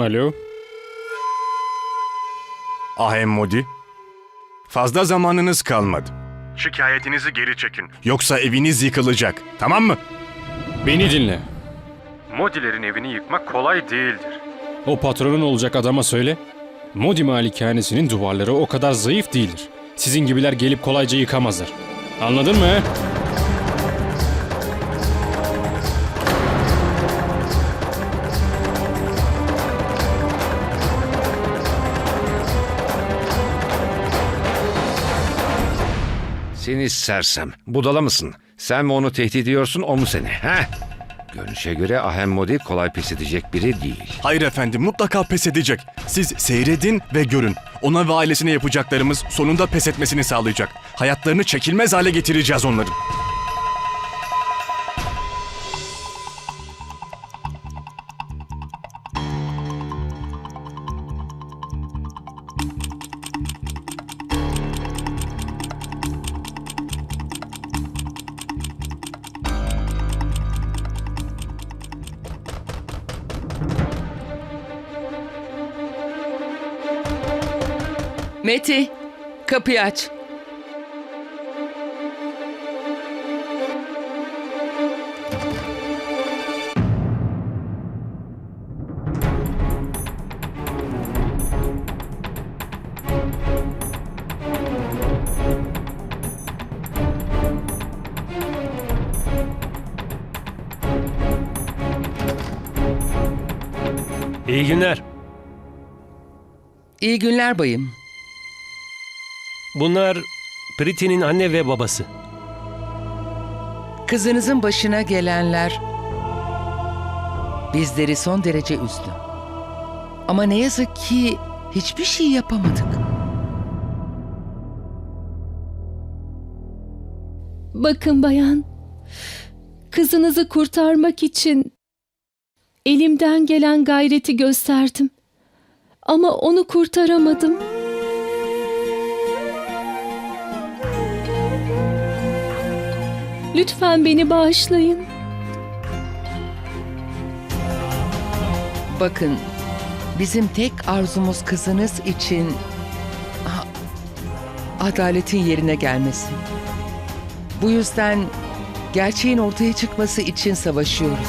Alo? Ahem Modi. Fazla zamanınız kalmadı. Şikayetinizi geri çekin. Yoksa eviniz yıkılacak. Tamam mı? Beni dinle. Modilerin evini yıkmak kolay değildir. O patronun olacak adama söyle. Modi malikanesinin duvarları o kadar zayıf değildir. Sizin gibiler gelip kolayca yıkamazlar. Anladın mı? Seni sersem. Budala mısın? Sen mi onu tehdit ediyorsun, o mu seni? He? Görünüşe göre Ahem Modi kolay pes edecek biri değil. Hayır efendim mutlaka pes edecek. Siz seyredin ve görün. Ona ve ailesine yapacaklarımız sonunda pes etmesini sağlayacak. Hayatlarını çekilmez hale getireceğiz onların. Meti, kapıyı aç. İyi günler. İyi günler bayım. Bunlar Priti'nin anne ve babası. Kızınızın başına gelenler bizleri son derece üzdü. Ama ne yazık ki hiçbir şey yapamadık. Bakın bayan, kızınızı kurtarmak için elimden gelen gayreti gösterdim. Ama onu kurtaramadım. Lütfen beni bağışlayın. Bakın, bizim tek arzumuz kızınız için adaletin yerine gelmesi. Bu yüzden gerçeğin ortaya çıkması için savaşıyoruz.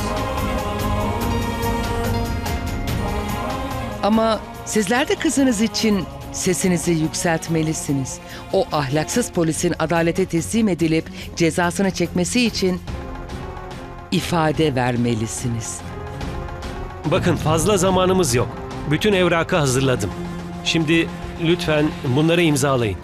Ama sizler de kızınız için sesinizi yükseltmelisiniz. O ahlaksız polisin adalete teslim edilip cezasını çekmesi için ifade vermelisiniz. Bakın fazla zamanımız yok. Bütün evrakı hazırladım. Şimdi lütfen bunları imzalayın.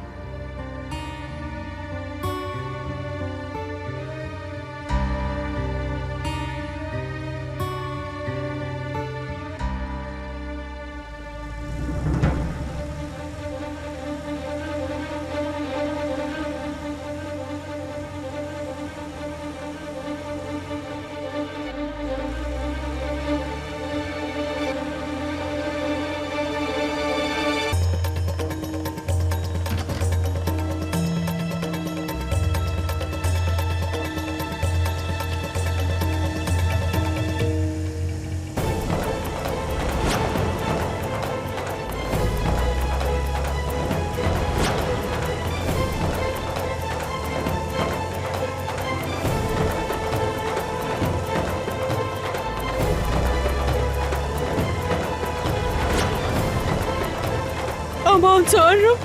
Aman tanrım.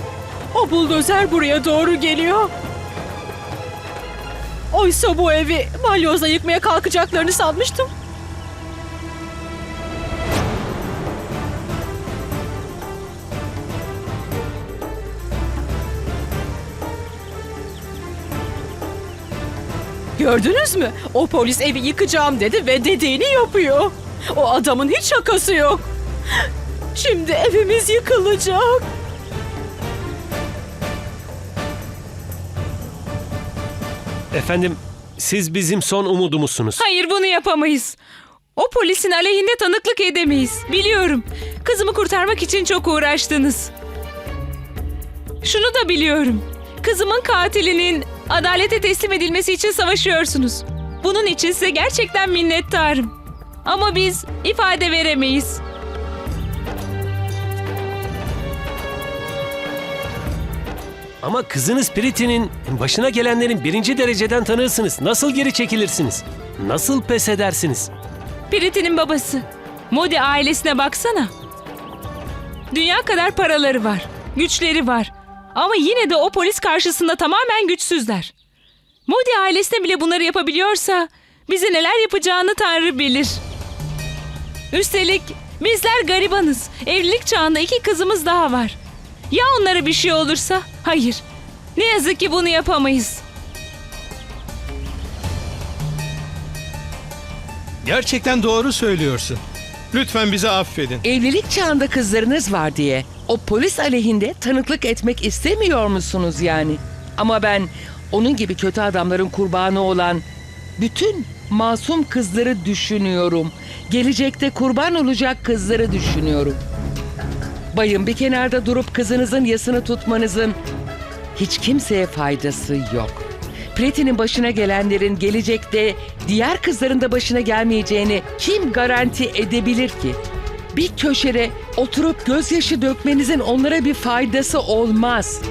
O buldozer buraya doğru geliyor. Oysa bu evi balyozla yıkmaya kalkacaklarını sanmıştım. Gördünüz mü? O polis evi yıkacağım dedi ve dediğini yapıyor. O adamın hiç şakası yok. Şimdi evimiz yıkılacak. Efendim, siz bizim son umudumuzsunuz. Hayır bunu yapamayız. O polisin aleyhinde tanıklık edemeyiz. Biliyorum. Kızımı kurtarmak için çok uğraştınız. Şunu da biliyorum. Kızımın katilinin adalete teslim edilmesi için savaşıyorsunuz. Bunun için size gerçekten minnettarım. Ama biz ifade veremeyiz. Ama kızınız Priti'nin başına gelenlerin birinci dereceden tanığısınız. Nasıl geri çekilirsiniz? Nasıl pes edersiniz? Priti'nin babası. Modi ailesine baksana. Dünya kadar paraları var. Güçleri var. Ama yine de o polis karşısında tamamen güçsüzler. Modi ailesine bile bunları yapabiliyorsa bize neler yapacağını Tanrı bilir. Üstelik bizler garibanız. Evlilik çağında iki kızımız daha var. Ya onlara bir şey olursa? Hayır. Ne yazık ki bunu yapamayız. Gerçekten doğru söylüyorsun. Lütfen bizi affedin. Evlilik çağında kızlarınız var diye o polis aleyhinde tanıklık etmek istemiyor musunuz yani? Ama ben onun gibi kötü adamların kurbanı olan bütün masum kızları düşünüyorum. Gelecekte kurban olacak kızları düşünüyorum. Bayım bir kenarda durup kızınızın yasını tutmanızın hiç kimseye faydası yok. Preti'nin başına gelenlerin gelecekte diğer kızların da başına gelmeyeceğini kim garanti edebilir ki? Bir köşede oturup gözyaşı dökmenizin onlara bir faydası olmaz.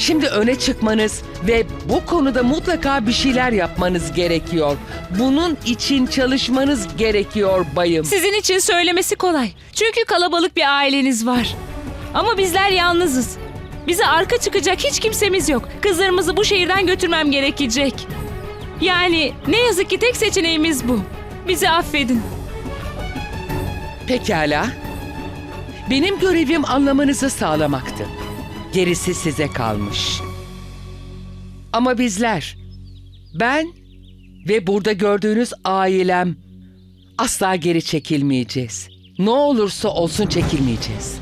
Şimdi öne çıkmanız ve bu konuda mutlaka bir şeyler yapmanız gerekiyor. Bunun için çalışmanız gerekiyor bayım. Sizin için söylemesi kolay. Çünkü kalabalık bir aileniz var. Ama bizler yalnızız. Bize arka çıkacak hiç kimsemiz yok. Kızlarımızı bu şehirden götürmem gerekecek. Yani ne yazık ki tek seçeneğimiz bu. Bizi affedin. Pekala. Benim görevim anlamanızı sağlamaktı. Gerisi size kalmış. Ama bizler, ben ve burada gördüğünüz ailem asla geri çekilmeyeceğiz. Ne olursa olsun çekilmeyeceğiz.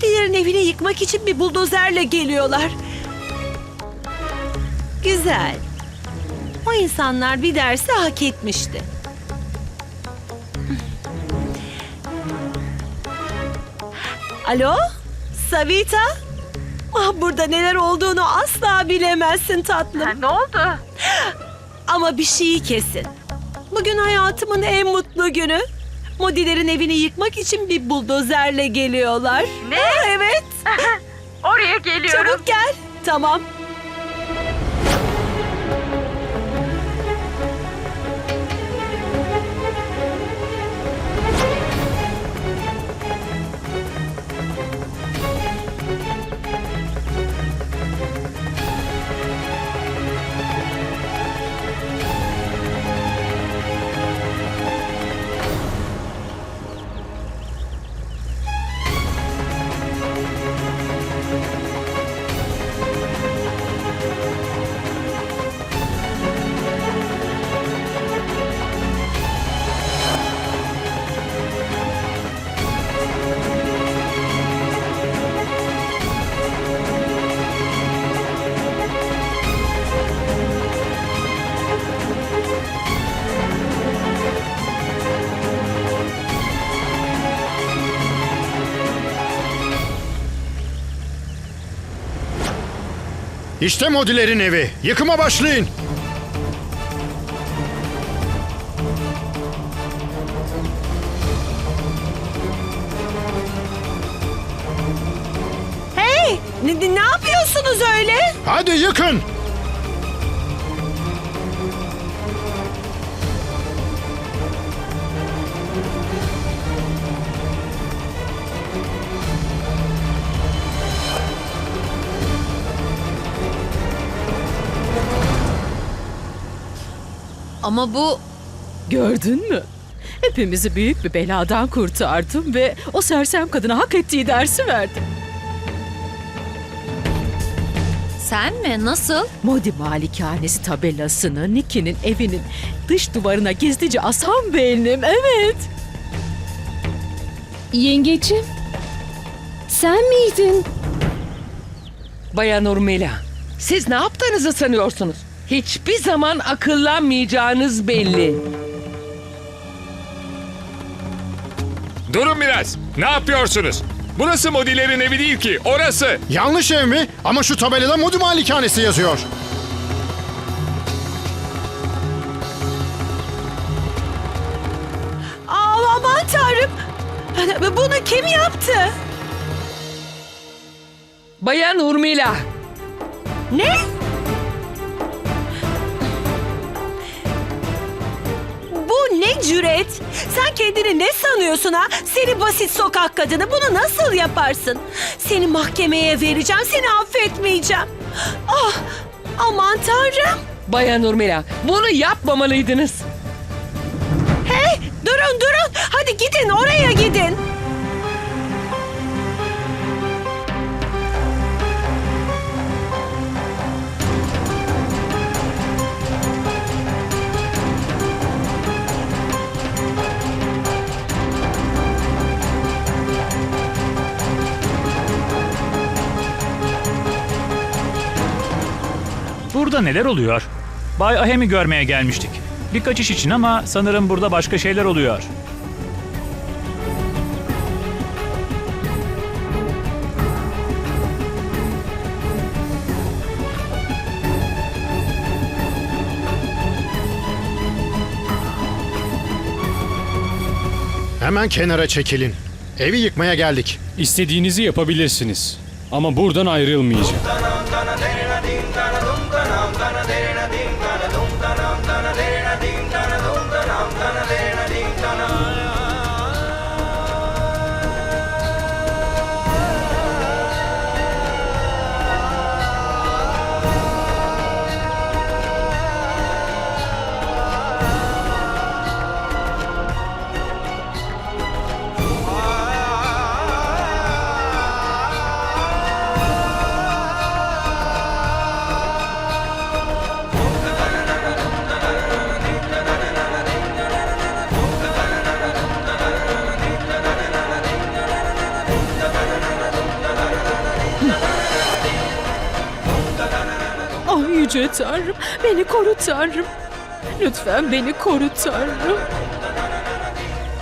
Modilerin evini yıkmak için bir buldozerle geliyorlar. Güzel. O insanlar bir dersi hak etmişti. Alo? Savita? Ah burada neler olduğunu asla bilemezsin tatlım. Ne oldu? Ama bir şeyi kesin. Bugün hayatımın en mutlu günü. Modilerin evini yıkmak için bir buldozerle geliyorlar. Ne? evet. Oraya geliyorum. Çabuk gel. Tamam. İşte Modilerin evi. Yıkıma başlayın. Hey! Ne, ne yapıyorsunuz öyle? Hadi yıkın. Ama bu... Gördün mü? Hepimizi büyük bir beladan kurtardım ve o sersem kadına hak ettiği dersi verdim. Sen mi? Nasıl? Modi malikanesi tabelasını Nicky'nin evinin dış duvarına gizlice asan benim, evet. Yengecim. Sen miydin? Bayan Urmila, siz ne yaptığınızı sanıyorsunuz? Hiçbir zaman akıllanmayacağınız belli. Durun biraz. Ne yapıyorsunuz? Burası Modilerin evi değil ki. Orası. Yanlış ev mi? Ama şu tabelada Modi Malikanesi yazıyor. Aa, aman tanrım. Bunu kim yaptı? Bayan Urmila. Ne? Ne cüret? Sen kendini ne sanıyorsun ha? Seni basit sokak kadını bunu nasıl yaparsın? Seni mahkemeye vereceğim, seni affetmeyeceğim. Ah, aman tanrım. Bayan Urmila, bunu yapmamalıydınız. Hey, durun durun. Hadi gidin oraya gidin. Burada neler oluyor? Bay Ahem'i görmeye gelmiştik. Birkaç iş için ama sanırım burada başka şeyler oluyor. Hemen kenara çekilin. Evi yıkmaya geldik. İstediğinizi yapabilirsiniz. Ama buradan ayrılmayacağım. Yüce Tanrım, beni koru Tanrım. Lütfen beni koru Tanrım.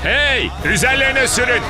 Hey! Üzerlerine sürün.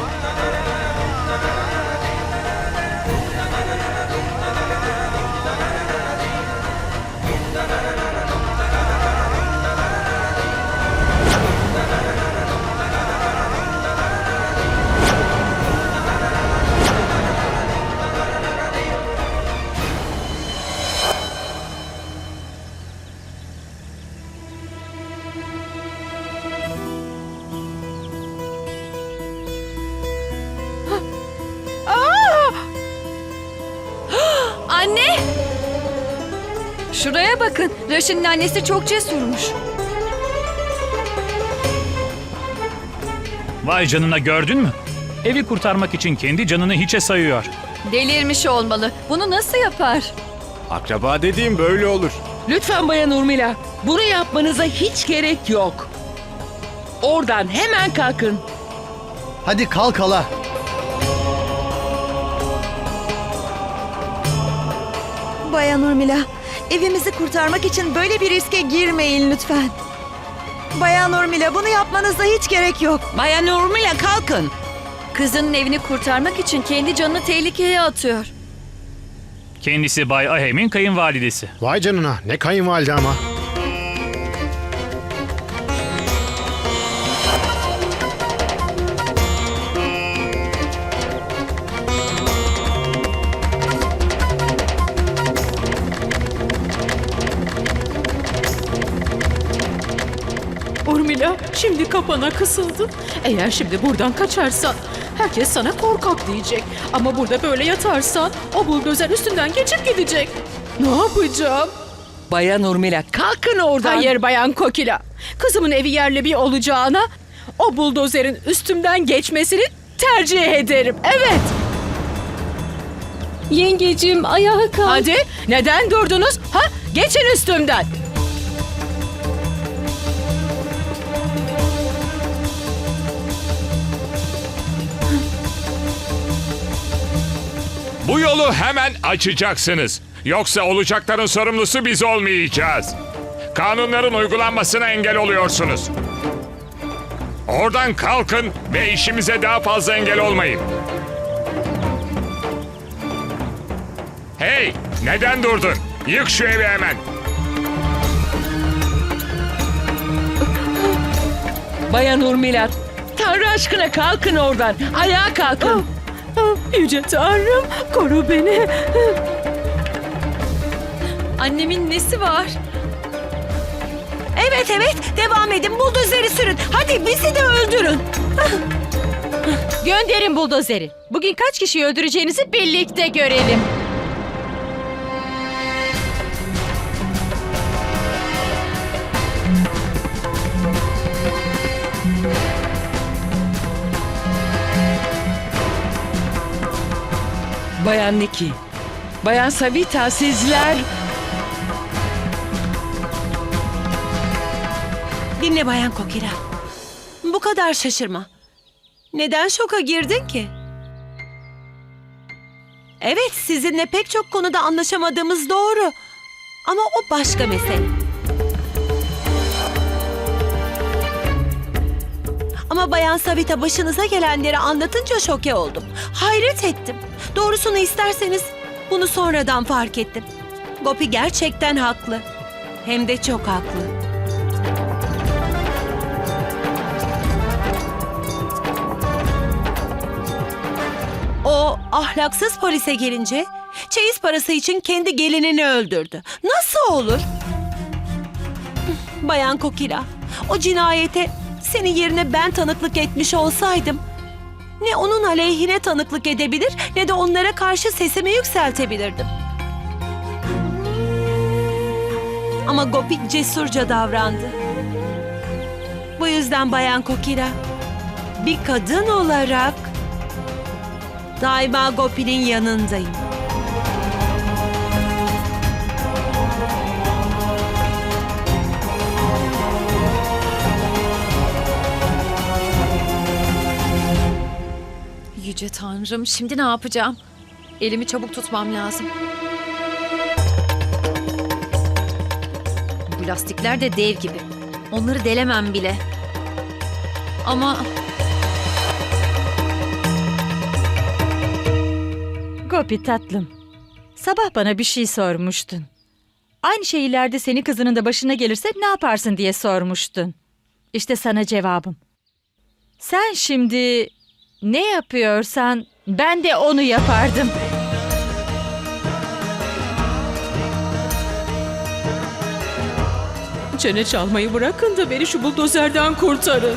Bakın. Raşin'in annesi çok cesurmuş. Vay canına gördün mü? Evi kurtarmak için kendi canını hiçe sayıyor. Delirmiş olmalı. Bunu nasıl yapar? Akraba dediğim böyle olur. Lütfen Bayan Urmila, bunu yapmanıza hiç gerek yok. Oradan hemen kalkın. Hadi kalk hala. Bayan Urmila, evimizi kurtarmak için böyle bir riske girmeyin lütfen. Bayan Urmila bunu yapmanıza hiç gerek yok. Bayan Urmila kalkın. Kızının evini kurtarmak için kendi canını tehlikeye atıyor. Kendisi Bay Ahem'in kayınvalidesi. Vay canına ne kayınvalide ama. Şimdi kapana kısıldın. Eğer şimdi buradan kaçarsan herkes sana korkak diyecek. Ama burada böyle yatarsan o buldozer üstünden geçip gidecek. Ne yapacağım? Bayan Urmila kalkın oradan. Hayır Bayan Kokila. Kızımın evi yerle bir olacağına o buldozerin üstümden geçmesini tercih ederim. Evet. Yengecim ayağa kalk. Hadi neden durdunuz? Ha? Geçin üstümden. Bu yolu hemen açacaksınız. Yoksa olacakların sorumlusu biz olmayacağız. Kanunların uygulanmasına engel oluyorsunuz. Oradan kalkın ve işimize daha fazla engel olmayın. Hey, neden durdun? Yık şu evi hemen. Bayan Urmila, Tanrı aşkına kalkın oradan. Ayağa kalkın. Yüce Tanrım koru beni. Annemin nesi var? Evet evet devam edin buldozeri sürün. Hadi bizi de öldürün. Gönderin buldozeri. Bugün kaç kişiyi öldüreceğinizi birlikte görelim. Bayan Niki, Bayan Savita sizler... Dinle Bayan Kokira. Bu kadar şaşırma. Neden şoka girdin ki? Evet sizinle pek çok konuda anlaşamadığımız doğru. Ama o başka mesele. Ama Bayan Savita başınıza gelenleri anlatınca şoke oldum. Hayret ettim. Doğrusunu isterseniz bunu sonradan fark ettim. Gopi gerçekten haklı. Hem de çok haklı. O ahlaksız polise gelince çeyiz parası için kendi gelinini öldürdü. Nasıl olur? Bayan Kokila, o cinayete senin yerine ben tanıklık etmiş olsaydım ne onun aleyhine tanıklık edebilir ne de onlara karşı sesimi yükseltebilirdim. Ama Gopi cesurca davrandı. Bu yüzden Bayan Kokila, bir kadın olarak daima Gopi'nin yanındayım. Yüce Tanrım şimdi ne yapacağım? Elimi çabuk tutmam lazım. Bu lastikler de dev gibi. Onları delemem bile. Ama Gopi tatlım. Sabah bana bir şey sormuştun. Aynı şey ileride senin kızının da başına gelirse ne yaparsın diye sormuştun. İşte sana cevabım. Sen şimdi ne yapıyorsan ben de onu yapardım. Çene çalmayı bırakın da beni şu buldozerden kurtarın.